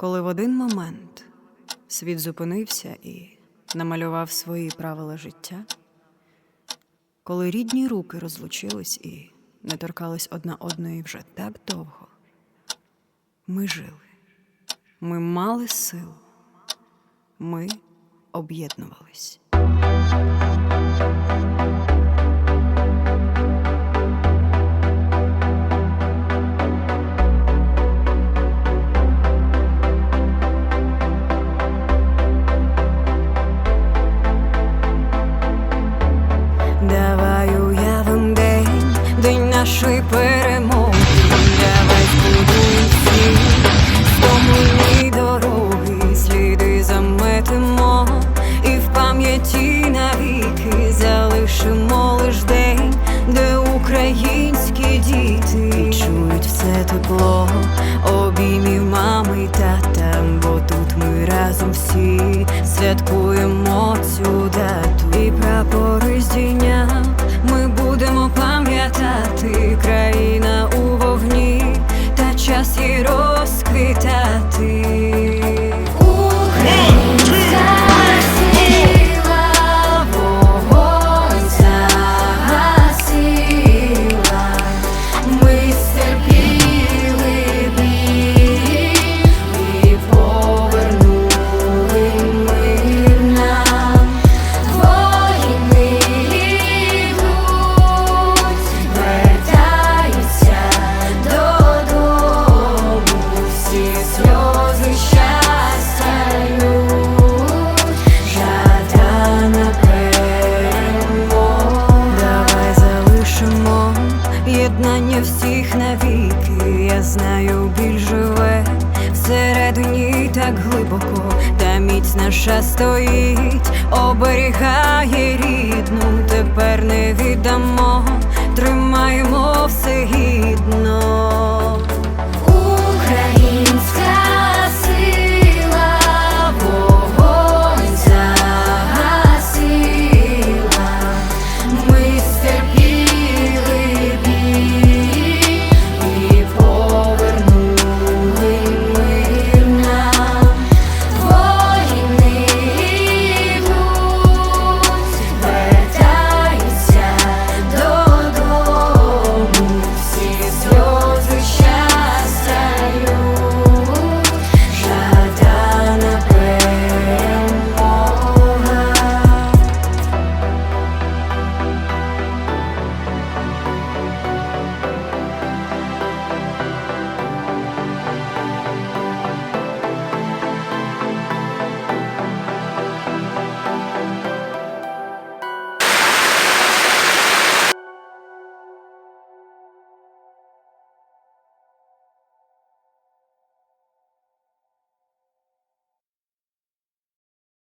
Коли в один момент світ зупинився і намалював свої правила життя, коли рідні руки розлучились і не торкались одна одної вже так довго, ми жили, ми мали силу, ми об'єднувались. Давай уявим день, день нашої перемоги. Давай збудуємо всі стомлені дороги, сліди заметимо і в пам'яті навіки. Залишимо лиш день, де українські діти. Чують все тепло, разом всі святкуємо цю дату і прапори здійняв. Знаю, біль живе всередині так глибоко, та міць наша стоїть, оберігає рідну, тепер не віддамо, тримаємо.